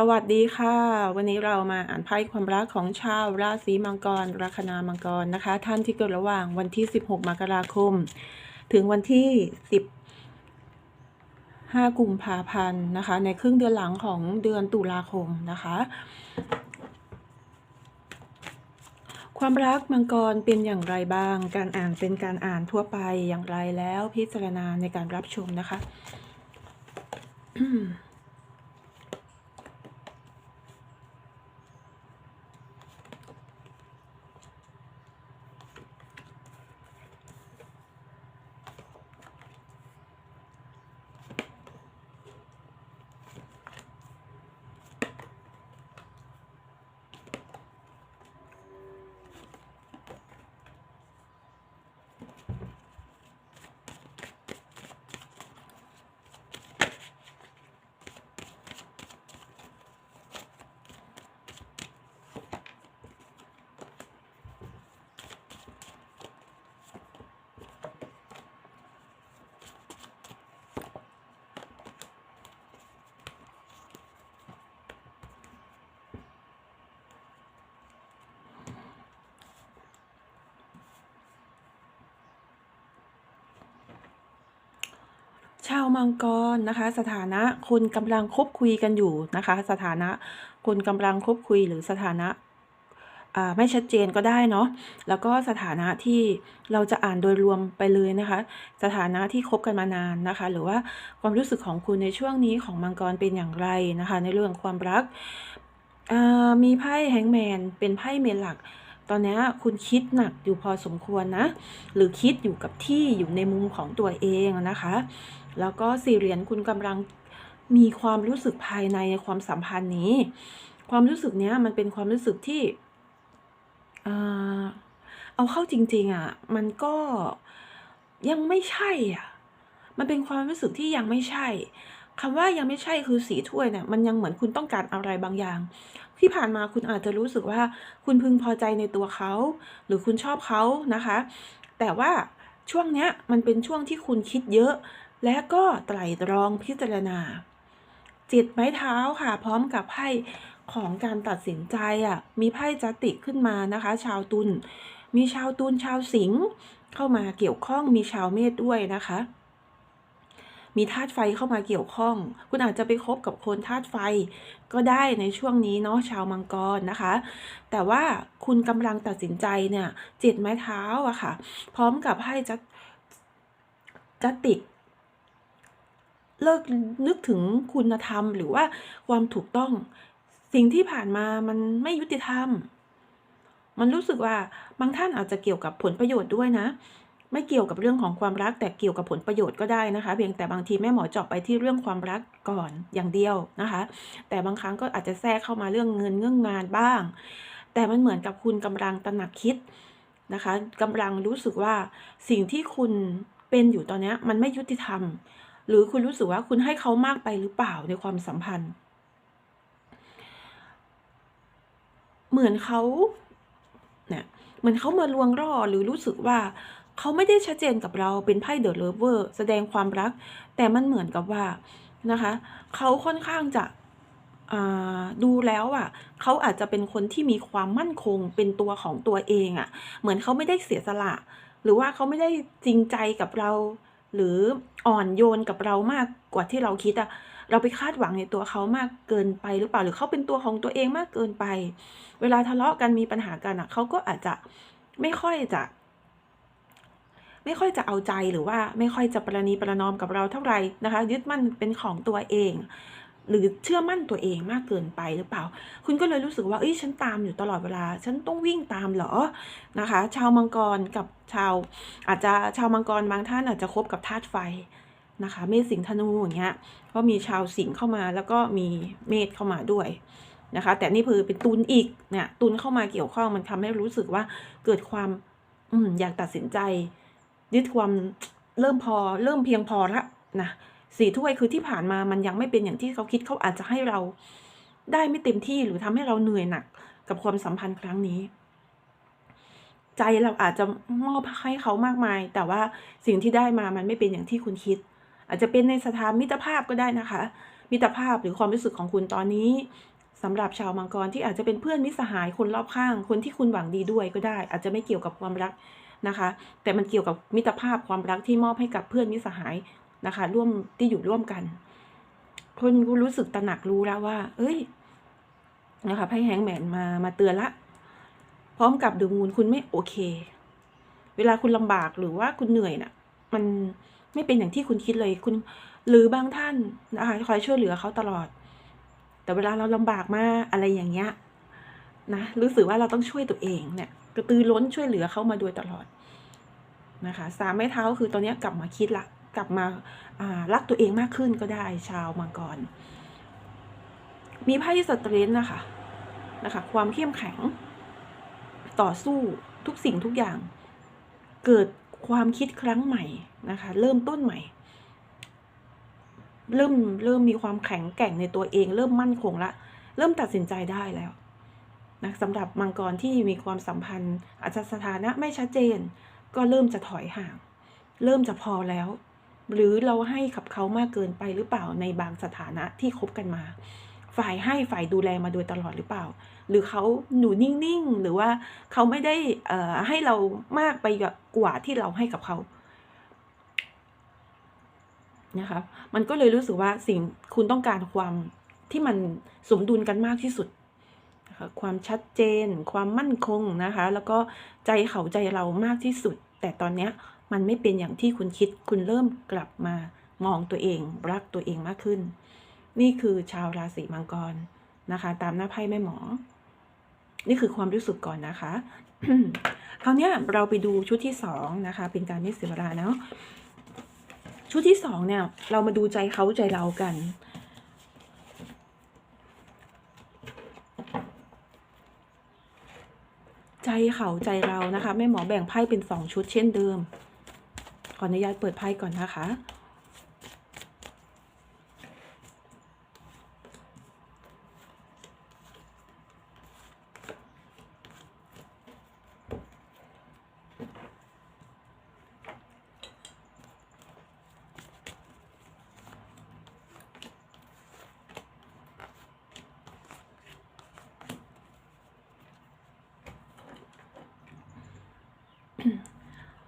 สวัสดีค่ะ วันนี้เรามาอ่านไพ่ความรักของชาวราศีมังกรราคนามังกรนะคะ ท่านที่เกิดระหว่างวันที่ 16 มกราคม ถึงวันที่ 15 กุมภาพันธ์นะคะ ในครึ่งเดือนหลังของเดือนตุลาคมนะคะ ความรักมังกรเป็นอย่างไรบ้าง การอ่านเป็นการอ่านทั่วไปอย่างไรแล้วพิจารณาในการรับชมนะคะ ชาวมังกรนะคะ สถานะคุณกำลังคบคุยกันอยู่นะคะ สถานะคุณกำลังคบคุยหรือสถานะไม่ชัดเจนก็ได้เนาะแล้วก็สถานะที่เราจะอ่านโดยรวมไปเลยนะคะ สถานะที่คบกันมานานนะคะ หรือว่าความรู้สึกของคุณในช่วงนี้ของมังกรเป็นอย่างไรนะคะ ในเรื่องความรักมีไพ่แฮงแมนเป็นไพ่เมนหลัก ตอนนี้คุณคิดหนักอยู่พอสมควรนะ หรือคิดอยู่กับที่อยู่ในมุมของตัวเองนะคะ แล้วก็สี่เหรียญคุณกำลังมีความรู้สึกภายในในความสัมพันธ์นี้ ความรู้สึกเนี้ยมันเป็นความรู้สึกที่เอ่อเอาเข้าจริง ๆอะ มันก็ยังไม่ใช่อะ มันเป็นความรู้สึกที่ยังไม่ใช่ คำว่ายังไม่ใช่คือสีถ้วยเนี่ยมันยังเหมือนคุณต้องการอะไรบางอย่าง ที่ผ่านมาคุณอาจจะรู้สึกว่าคุณพึงพอใจในตัวเขา หรือคุณชอบเขานะคะ แต่ว่าช่วงเนี้ยมันเป็นช่วงที่คุณคิดเยอะ และก็ไตร่ตรองพิจารณา จิตไม้เท้าค่ะ พร้อมกับไพ่ของการตัดสินใจอะมีไพ่จัติขึ้นมานะคะ ชาวตุลมีชาวตุลชาวสิงห์เข้ามาเกี่ยวข้องมีชาวเมษด้วยนะคะ มีธาตุไฟเข้ามาเกี่ยวข้อง คุณอาจจะไปคบกับคนธาตุไฟก็ได้ในช่วงนี้เนาะชาวมังกรนะคะ แต่ว่าคุณกำลังตัดสินใจเนี่ยเจิตไม้เท้าอะค่ะ พร้อมกับไพ่จัจัติกเลิกนึกถึงคุณธรรมหรือว่าความถูกต้อง สิ่งที่ผ่านมามันไม่ยุติธรรม มันรู้สึกว่าบางท่านอาจจะเกี่ยวกับผลประโยชน์ด้วยนะ ไม่เกี่ยวกับเรื่องของความรัก แต่เกี่ยวกับผลประโยชน์ก็ได้นะคะ เพียงแต่บางทีแม่หมอเจาะไปที่เรื่องความรักก่อนอย่างเดียวนะคะ แต่บางครั้งก็อาจจะแทรกเข้ามาเรื่องเงินเรื่องงานบ้าง แต่มันเหมือนกับคุณกำลังตระหนักคิดนะคะกำลังรู้สึกว่าสิ่งที่คุณเป็นอยู่ตอนนี้มันไม่ยุติธรรม หรือคุณรู้สึกว่าคุณให้เขามากไปหรือเปล่าในความสัมพันธ์ เหมือนเขาเนี่ยเหมือนเขามาลวงล่อหรือรู้สึกว่า เขาไม่ได้ชัดเจนกับเราเป็นไพ่เดอะเลเวอร์แสดงความรัก แต่มันเหมือนกับว่านะคะเขาค่อนข้างจะดูแล้วอะเขาอาจจะเป็นคนที่มีความมั่นคงเป็นตัวของตัวเองอะ เหมือนเขาไม่ได้เสียสละ หรือว่าเขาไม่ได้จริงใจกับเรา หรืออ่อนโยนกับเรามากกว่าที่เราคิดอะเราไปคาดหวังในตัวเขามากเกินไปหรือเปล่าหรือเขาเป็นตัวของตัวเองมากเกินไป เวลาทะเลาะกันมีปัญหากันอะเขาก็อาจจะไม่ค่อยจะ ไม่ค่อยจะเอาใจหรือว่าไม่ค่อยจะประนีประนอมกับเราเท่าไหร่นะคะ ยึดมั่นเป็นของตัวเอง หรือเชื่อมั่นตัวเองมากเกินไปหรือเปล่า คุณก็เลยรู้สึกว่าเอ้ยฉันตามอยู่ตลอดเวลา ฉันต้องวิ่งตามเหรอนะคะ ชาวมังกรกับชาว อาจจะชาวมังกรบางท่านอาจจะคบกับธาตุไฟนะคะ เมษสิงธนูอย่างเงี้ยก็มีชาวสิงเข้ามาแล้วก็มีเมษเข้ามาด้วยนะคะ แต่นี่คือเป็นตุลอีกเนี่ยตุลเข้ามาเกี่ยวข้องมันทำให้รู้สึกว่าเกิดความอืมอยากตัดสินใจ ยึดความเริ่มพอเริ่มเพียงพอละนะสี่ถ้วยคือที่ผ่านมามันยังไม่เป็นอย่างที่เขาคิดเขาอาจจะให้เราได้ไม่เต็มที่หรือทำให้เราเหนื่อยหนักกับความสัมพันธ์ครั้งนี้ ใจเราอาจจะมอบให้เขามากมาย แต่ว่าสิ่งที่ได้มามันไม่เป็นอย่างที่คุณคิด อาจจะเป็นในสถานมิตรภาพก็ได้นะคะ มิตรภาพหรือความรู้สึกของคุณตอนนี้สำหรับชาวมังกรที่อาจจะเป็นเพื่อนมิตรสหายคนรอบข้าง คนที่คุณหวังดีด้วยก็ได้ อาจจะไม่เกี่ยวกับความรัก นะคะ แต่มันเกี่ยวกับมิตรภาพความรักที่มอบให้กับเพื่อนมิตรสหายนะคะ ร่วมที่อยู่ร่วมกันคุณรู้สึกตระหนักรู้แล้วว่า เอ้ยนะคะไพ่แฮงแมนมามาเตือนละ พร้อมกับดูมูลคุณไม่โอเค เวลาคุณลำบากหรือว่าคุณเหนื่อยน่ะ มันไม่เป็นอย่างที่คุณคิดเลยคุณ หรือบางท่านนะคะคอยช่วยเหลือเขาตลอด แต่เวลาเราลำบากมากอะไรอย่างเงี้ยนะรู้สึกว่าเราต้องช่วยตัวเองเนี่ยกระตือร้นช่วยเหลือเขามาโดยตลอด นะคะสามไม้เท้าคือตอนนี้กลับมาคิดละกลับมาอ่ารักตัวเองมากขึ้นก็ได้ชาวมังกร มีไพ่สตรีนนะคะนะคะ ความเข้มแข็ง ต่อสู้ทุกสิ่งทุกอย่าง เกิดความคิดครั้งใหม่นะคะ เริ่มต้นใหม่ เริ่มเริ่มมีความแข็งแกร่งในตัวเอง เริ่มมั่นคงละ เริ่มตัดสินใจได้แล้วนะสำหรับมังกรที่มีความสัมพันธ์อาจจะสถานะไม่ชัดเจน ก็เริ่มจะถอยห่าง เริ่มจะพอแล้ว หรือเราให้กับเขามากเกินไปหรือเปล่าในบางสถานะที่คบกันมา ฝ่ายให้ฝ่ายดูแลมาโดยตลอดหรือเปล่า หรือเขาหนูนิ่งๆ หรือว่าเขาไม่ได้เอ่อให้เรามากไปกว่าที่เราให้กับเขานะคะมันก็เลยรู้สึกว่าสิ่งคุณต้องการความที่มันสมดุลกันมากที่สุด นะคะความชัดเจน ความมั่นคงนะคะ แล้วก็ใจเขาใจเรามากที่สุด แต่ตอนนี้มันไม่เป็นอย่างที่คุณคิดคุณเริ่มกลับมามองตัวเอง รักตัวเองมากขึ้น นี่คือชาวราศีมังกรนะคะ ตามหน้าไพ่แม่หมอ นี่คือความรู้สึกก่อนนะคะคราวนี้เราไปดูชุดที่สองนะคะ เป็นการไม่เสียเวลาเนาะชุดที่สองเนี่ย เรามาดูใจเขาใจเรากัน ใจเขาใจเรานะคะแม่หมอแบ่งไพ่เป็นสองชุดเช่นเดิม ขออนุญาตเปิดไพ่ก่อนนะคะ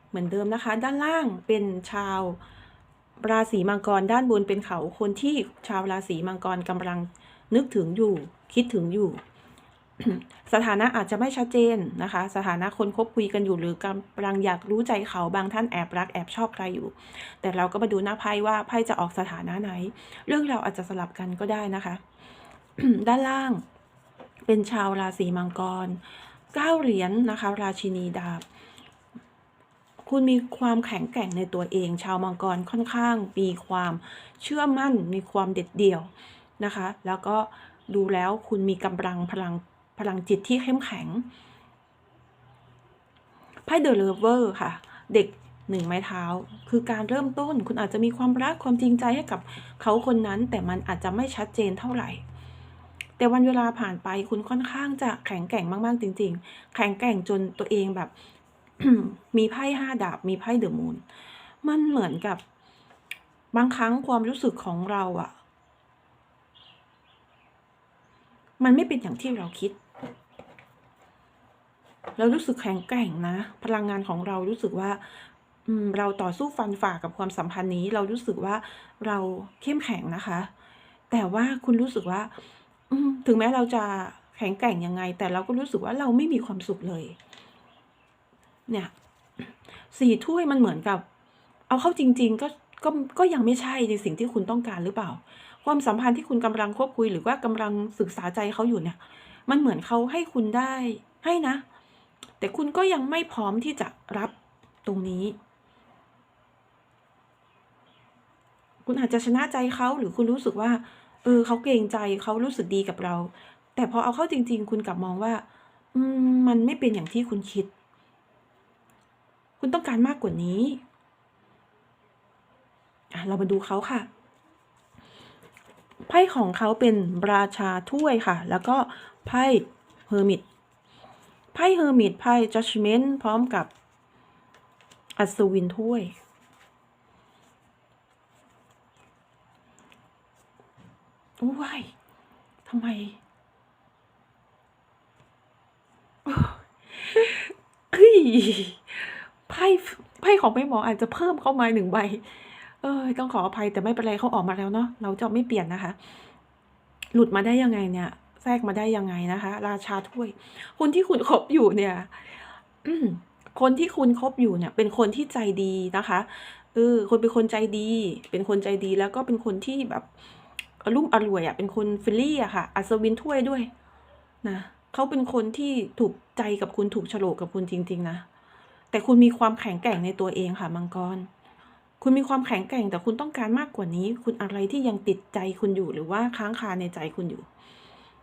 เหมือนเดิมนะคะ ด้านล่างเป็นชาวราศีมังกร ด้านบนเป็นเขาคนที่ชาวราศีมังกรกำลังนึกถึงอยู่ คิดถึงอยู่ สถานะอาจจะไม่ชัดเจนนะคะ สถานะคนคบคุยกันอยู่หรือกำลังอยากรู้ใจเขาบางท่านแอบรักแอบชอบใครอยู่ แต่เราก็มาดูหน้าไพ่ว่าไพ่จะออกสถานะไหน เรื่องเราอาจจะสลับกันก็ได้นะคะ ด้านล่างเป็นชาวราศีมังกรเก้าเหรียญนะคะ ราชินีดาบ คุณมีความแข็งแกร่งในตัวเอง ชาวมังกรค่อนข้างมีความเชื่อมั่น มีความเด็ดเดี่ยวนะคะ แล้วก็ดูแล้วคุณมีกำลังพลังพลังจิตที่เข้มแข็งไพ่เดอะเลเวอร์ค่ะ เด็กหนึ่งไม้เท้า คือการเริ่มต้นคุณอาจจะมีความรักความจริงใจให้กับเขาคนนั้น แต่มันอาจจะไม่ชัดเจนเท่าไหร่ แต่วันเวลาผ่านไปคุณค่อนข้างจะแข็งแกร่งมากๆจริง ๆ แข็งแกร่งจนตัวเองแบบ มีไพ่ห้าดาบ มีไพ่เดอะมูน มันเหมือนกับบางครั้งความรู้สึกของเราอะมันไม่เป็นอย่างที่เราคิด เรารู้สึกแข็งแกร่งนะ พลังงานของเรารู้สึกว่าเราต่อสู้ฟันฝ่ากับความสัมพันธ์นี้ เรารู้สึกว่าเราเข้มแข็งนะคะ แต่ว่าคุณรู้สึกว่าถึงแม้เราจะแข็งแกร่งยังไง แต่เราก็รู้สึกว่าเราไม่มีความสุขเลย เนี่ยสี่ถ้วยมันเหมือนกับ เอาเข้าจริง ๆ ก็ก็ก็ยังไม่ใช่ในสิ่งที่คุณต้องการหรือเปล่า ความสัมพันธ์ที่คุณกำลังควบคุยหรือว่ากำลังศึกษาใจเขาอยู่เนี่ย มันเหมือนเขาให้คุณได้ให้นะ แต่คุณก็ยังไม่พร้อมที่จะรับตรงนี้ คุณอาจจะชนะใจเขาหรือคุณรู้สึกว่า เออเขาเกรงใจเขารู้สึกดีกับเรา แต่พอเอาเข้าจริง ๆ คุณกลับมองว่า อืมมันไม่เป็นอย่างที่คุณคิด คุณต้องการมากกว่านี้เรามาดูเขาค่ะ ไพ่ของเขาเป็นราชาถ้วยค่ะ แล้วก็ไพ่เฮอร์มิตไพ่เฮอร์มิตไพ่ judgment พร้อมกับอัศวินถ้วย โอ้ยทำไม เฮ้ย ไพ่ไพ่ของแม่หมออาจจะเพิ่มเข้ามาหนึ่งใบ เออต้องขออภัยแต่ไม่เป็นไรเขาออกมาแล้วเนาะเราจะไม่เปลี่ยนนะคะ หลุดมาได้ยังไงเนี่ยแทรกมาได้ยังไงนะคะ ราชาถ้วย คนที่คุณคบอยู่เนี่ยคนที่คุณคบอยู่เนี่ย เป็นคนที่ใจดีนะคะเออคนเป็นคนใจดี เป็นคนใจดีแล้วก็เป็นคนที่แบบรุ่มอร่วยอะ่ะเป็นคนเฟรนลี่อะค่ะ อัศวินถ้วยด้วยนะเขาเป็นคนที่ถูกใจกับคุณถูกโฉลกกับคุณจริง ๆ นะ แต่คุณมีความแข็งแกร่งในตัวเองค่ะมังกร คุณมีความแข็งแกร่งแต่คุณต้องการมากกว่านี้ คุณอะไรที่ยังติดใจคุณอยู่หรือว่าค้างคาในใจคุณอยู่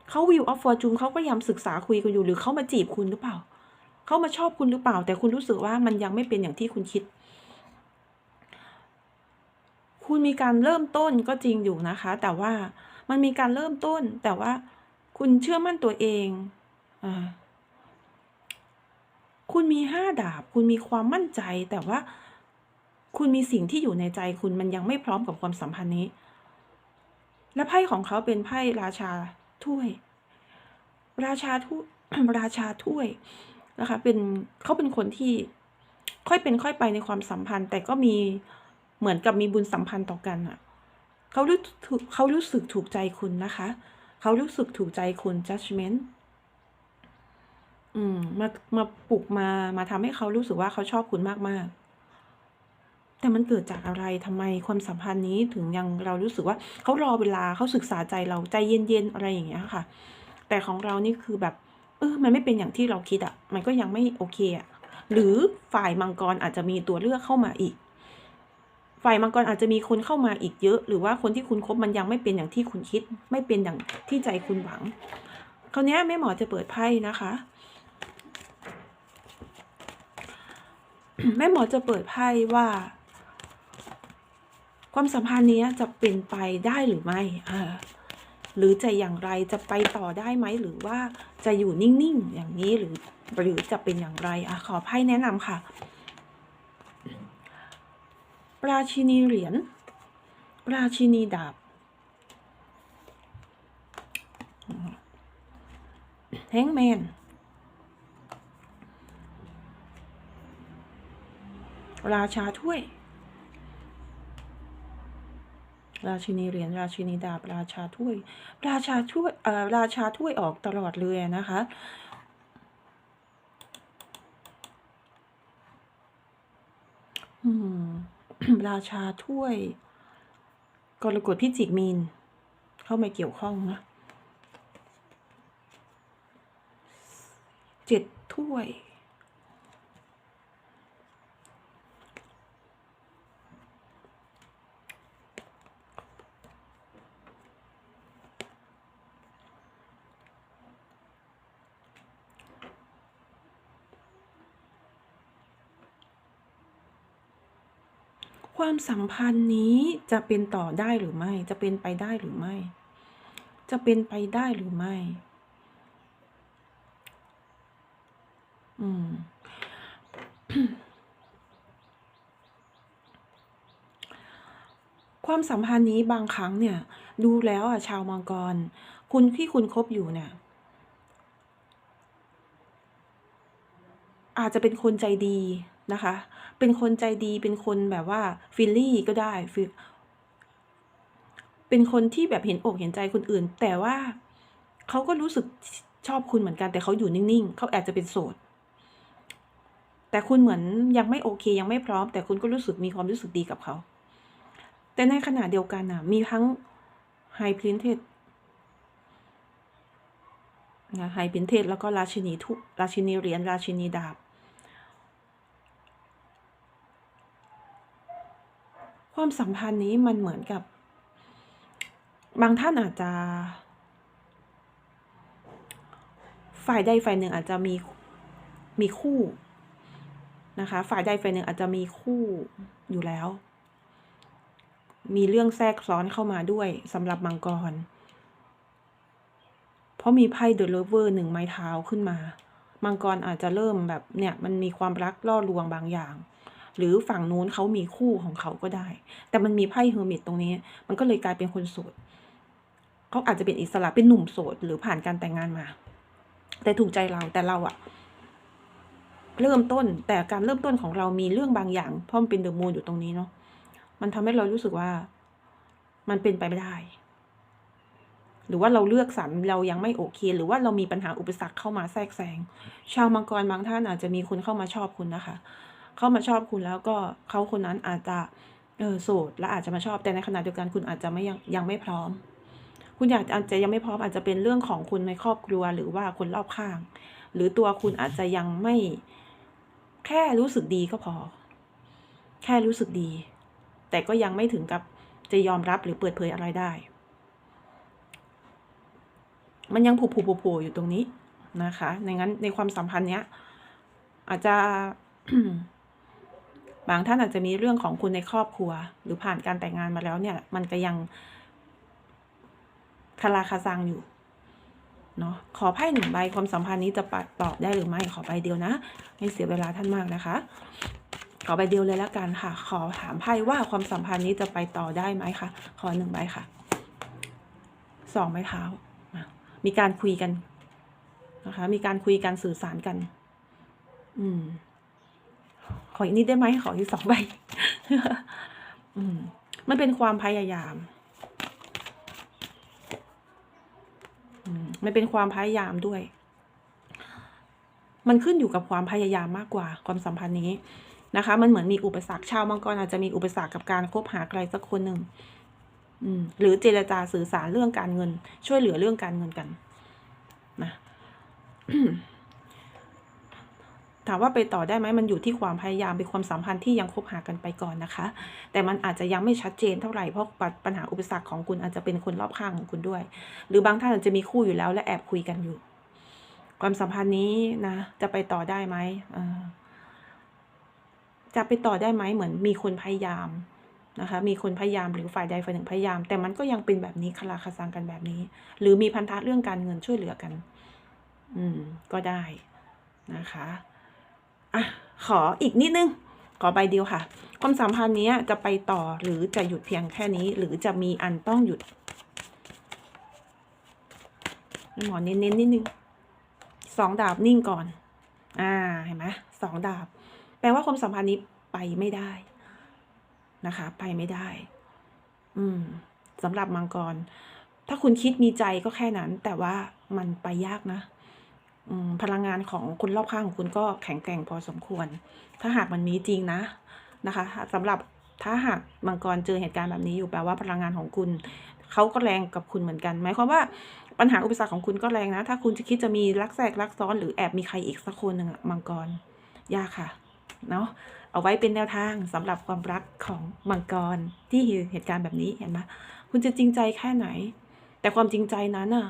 เขาวิวออฟฟอร์จูนเขาก็ยายามศึกษาคุยกันอยู่หรือเขามาจีบคุณหรือเปล่า เขามาชอบคุณหรือเปล่า แต่คุณรู้สึกว่ามันยังไม่เป็นอย่างที่คุณคิด คุณมีการเริ่มต้นก็จริงอยู่นะคะ แต่ว่ามันมีการเริ่มต้นแต่ว่าคุณเชื่อมั่นตัวเอง อ่า คุณมีห้าดาบ คุณมีความมั่นใจ แต่ว่าคุณมีสิ่งที่อยู่ในใจคุณมันยังไม่พร้อมกับความสัมพันธ์นี้ และไพ่ของเขาเป็นไพ่ราชาถ้วย ราชาถ้วยราชาถ้วยนะคะ เป็นเขาเป็นคนที่ค่อยเป็นค่อยไปในความสัมพันธ์ แต่ก็มีเหมือนกับมีบุญสัมพันธ์ต่อกันอะเขารู้เขารู้สึกถูกใจคุณนะคะ เขารู้สึกถูกใจคุณ judgment อืม มามาปลุกมามาทำให้เขารู้สึกว่าเขาชอบคุณมากๆ แต่มันเกิดจากอะไรทำไมความสัมพันธ์นี้ถึงยังเรารู้สึกว่าเขารอเวลาเขาศึกษาใจเราใจเย็นๆอะไรอย่างเงี้ยค่ะ แต่ของเรานี่คือแบบ เออมันไม่เป็นอย่างที่เราคิดอะ่ะ มันก็ยังไม่โอเคอะ่ะหรือฝ่ายมังกรอาจจะมีตัวเลือกเข้ามาอีก ฝ่ายมังกรอาจจะมีคนเข้ามาอีกเยอะ หรือว่าคนที่คุณคบมันยังไม่เป็นอย่างที่คุณคิด ไม่เป็นอย่างที่ใจคุณหวังคราวนี้แม่หมอจะเปิดไพ่นะคะ แม่หมอจะเปิดไพ่ว่า ความสัมพันธ์นี้จะเป็นไปได้หรือไม่อ่าหรือจะอย่างไรจะไปต่อได้ไหมหรือว่าจะอยู่นิ่งๆอย่างนี้หรือหรือจะเป็นอย่างไรอะขอไพ่แนะนำค่ะ ราชินีเหรียญราชินีดาบ แฮงแมน ราชาถ้วย ราชินีเหรียญราชินีดาบราชาถ้วย ราชาถ้วยเอ่อราชาถ้วยออกตลอดเลยนะคะอืมราชาถ้วยกรกฎพิจิกมีน เข้ามาเกี่ยวข้องนะเจ็ดถ้วย ความสัมพันธ์นี้จะเป็นต่อได้หรือไม่ จะเป็นไปได้หรือไม่ จะเป็นไปได้หรือไม่ อืม ความสัมพันธ์นี้บางครั้งเนี่ย ดูแล้วอะชาวมังกร คุณที่คุณคบอยู่เนี่ย อาจจะเป็นคนใจดี นะคะ เป็นคนใจดี เป็นคนแบบว่าฟิลลี่ก็ได้ฟิลเป็นคนที่แบบเห็นอกเห็นใจคนอื่น แต่ว่าเขาก็รู้สึกชอบคุณเหมือนกัน แต่เขาอยู่นิ่งๆ เขาอาจจะเป็นโสด แต่คุณเหมือนยังไม่โอเคยังไม่พร้อม แต่คุณก็รู้สึกมีความรู้สึกดีกับเขา แต่ในขณะเดียวกันน่ะมีทั้งไฮพรินเทสนะไฮพรินเทสแล้วก็ราชินีทุราชินีเหรียญราชินีดาบ ความสัมพันธ์นี้มันเหมือนกับ บางท่านอาจจะ ฝ่ายใดฝ่ายหนึ่งอาจจะมีมีคู่นะคะ ฝ่ายใดฝ่ายหนึ่งอาจจะมีคู่อยู่แล้ว มีเรื่องแทรกซ้อนเข้ามาด้วยสำหรับมังกร เพราะมีไพ่เดอะเลเวอร์หนึ่งไม้เท้าขึ้นมา มังกรอาจจะเริ่มแบบเนี่ยมันมีความรักล่อลวงบางอย่าง หรือฝั่งนู้นเขามีคู่ของเขาก็ได้ แต่มันมีไพ่เฮอร์มิตตรงนี้ มันก็เลยกลายเป็นคนโสดเขาอาจจะเป็นอิสระเป็นหนุ่มโสดหรือผ่านการแต่งงานมา แต่ถูกใจเราแต่เราอะเริ่มต้นแต่การเริ่มต้นของเรามีเรื่องบางอย่างเพราะมันเป็นเดอะมูนอยู่ตรงนี้เนาะมันทำให้เรารู้สึกว่ามันเป็นไปไม่ได้ หรือว่าเราเลือกสรรเรายังไม่โอเค หรือว่าเรามีปัญหาอุปสรรคเข้ามาแทรกแซงชาวมังกรบางท่านอาจจะมีคนเข้ามาชอบคุณนะคะ เข้ามาชอบคุณแล้วก็เขาคนนั้นอาจจะเออโสดและอาจจะมาชอบแต่ในขณะเดียวกันคุณอาจจะไม่ยังยังไม่พร้อม คุณอยากอาจจะยังไม่พร้อมอาจจะเป็นเรื่องของคุณในครอบครัวหรือว่าคนรอบข้าง หรือตัวคุณอาจจะยังไม่ แค่รู้สึกดีก็พอ แค่รู้สึกดี แต่ก็ยังไม่ถึงกับจะยอมรับหรือเปิดเผยอะไรได้ มันยังผูๆโผล่ๆอยู่ตรงนี้นะคะในงั้นในความสัมพันธ์เนี้ย อาจจะ บางท่านอาจจะมีเรื่องของคุณในครอบครัว หรือผ่านการแต่งงานมาแล้วเนี่ย มันก็ยังคาราคาซังอยู่เนาะขอไพ่หนึ่งใบความสัมพันธ์นี้จะปัดตอบได้หรือไม่ขอใบเดียวนะ ไม่เสียเวลาท่านมากนะคะ ขอใบเดียวเลยแล้วกันค่ะ ขอถามไพ่ว่าความสัมพันธ์นี้จะไปต่อได้ไหมคะขอหนึ่งใบค่ะสองไม้เท้ามีการคุยกันนะคะ มีการคุยกันสื่อสารกัน อืม ขออีกนิดได้ไหมขออีกสองใบอืมมันเป็นความพยายามอืมมันเป็นความพยายามด้วย มันขึ้นอยู่กับความพยายามมากกว่าความสัมพันธ์นี้นะคะ มันเหมือนมีอุปสรรคชาวมังกรอาจจะมีอุปสรรคกับการคบหาใครสักคนหนึ่งหรือเจรจาสื่อสารเรื่องการเงิน ช่วยเหลือเรื่องการเงินกัน นะ ถามว่าไปต่อได้ไหมมันอยู่ที่ความพยายามเป็นความสัมพันธ์ที่ยังคบหากันไปก่อนนะคะ แต่มันอาจจะยังไม่ชัดเจนเท่าไหร่เพราะปัญหาอุปสรรคของคุณอาจจะเป็นคนรอบข้างของคุณด้วย หรือบางท่านอาจจะมีคู่อยู่แล้วและแอบคุยกันอยู่ ความสัมพันธ์นี้นะจะไปต่อได้ไหมจะไปต่อได้ไหมเหมือนมีคนพยายามนะคะมีคนพยายามหรือฝ่ายใดฝ่ายหนึ่งพยายาม แต่มันก็ยังเป็นแบบนี้คลาคาซังกันแบบนี้ หรือมีพันธะเรื่องการเงินช่วยเหลือกัน อืมก็ได้นะคะ อะขออีกนิดนึง ขอใบเดียวค่ะ ความสัมพันธ์นี้จะไปต่อหรือจะหยุดเพียงแค่นี้ หรือจะมีอันต้องหยุดหมอเน้นๆนิดนึงสองดาบนิ่งก่อน อ่าเห็นไหมสองดาบ แปลว่าความสัมพันธ์นี้ไปไม่ได้นะคะ ไปไม่ได้ อืมสำหรับมังกร ถ้าคุณคิดมีใจก็แค่นั้น แต่ว่ามันไปยากนะ พลังงานของคนรอบข้างของคุณก็แข็งแกร่งพอสมควร ถ้าหากมันมีจริงนะนะคะสำหรับถ้าหากมังกรเจอเหตุการณ์แบบนี้อยู่แปลว่าพลังงานของคุณเขาก็แรงกับคุณเหมือนกันหมายความว่าปัญหาอุปสรรคของคุณก็แรงนะ ถ้าคุณจะคิดจะมีรักแทรกรักซ้อนหรือแอบมีใครอีกสักคนหนึ่งอะมังกรยากค่ะเนาะเอาไว้เป็นแนวทางสำหรับความรักของมังกรที่เหตุการณ์แบบนี้เห็นไหมคุณจะจริงใจแค่ไหน แต่ความจริงใจนั้นอะ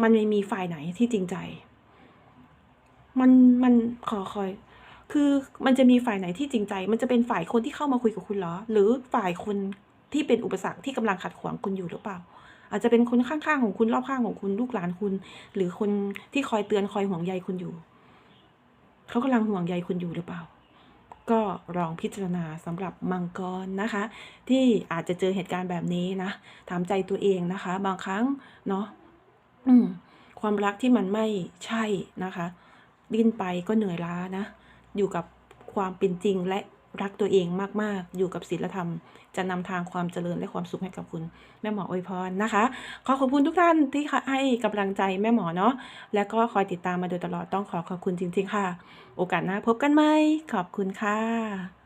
มันไม่มีฝ่ายไหนที่จริงใจ มันมันขอคอย คือมันจะมีฝ่ายไหนที่จริงใจ มันจะเป็นฝ่ายคนที่เข้ามาคุยกับคุณเหรอ หรือฝ่ายคนที่เป็นอุปสรรคที่กำลังขัดขวางคุณอยู่หรือเปล่า อาจจะเป็นคนข้างๆของคุณรอบข้างของคุณลูกหลานคุณ หรือคนที่คอยเตือนคอยห่วงใยคุณอยู่ เขากำลังห่วงใยคุณอยู่หรือเปล่าก็ลองพิจารณาสำหรับมังกรนะคะ ที่อาจจะเจอเหตุการณ์แบบนี้นะถามใจตัวเองนะคะ บางครั้งเนาะ ความรักที่มันไม่ใช่นะคะ ดิ้นไปก็เหนื่อยล้านะ อยู่กับความเป็นจริงและรักตัวเองมาก ๆ อยู่กับศีลธรรม จะนำทางความเจริญและความสุขให้กับคุณ แม่หมออวยพรนะคะ ขอขอบคุณทุกท่านที่ให้กำลังใจแม่หมอเนาะ และก็คอยติดตามมาโดยตลอดต้องขอขอบคุณจริง ๆ ค่ะ โอกาสหน้าพบกันไหม ขอบคุณค่ะ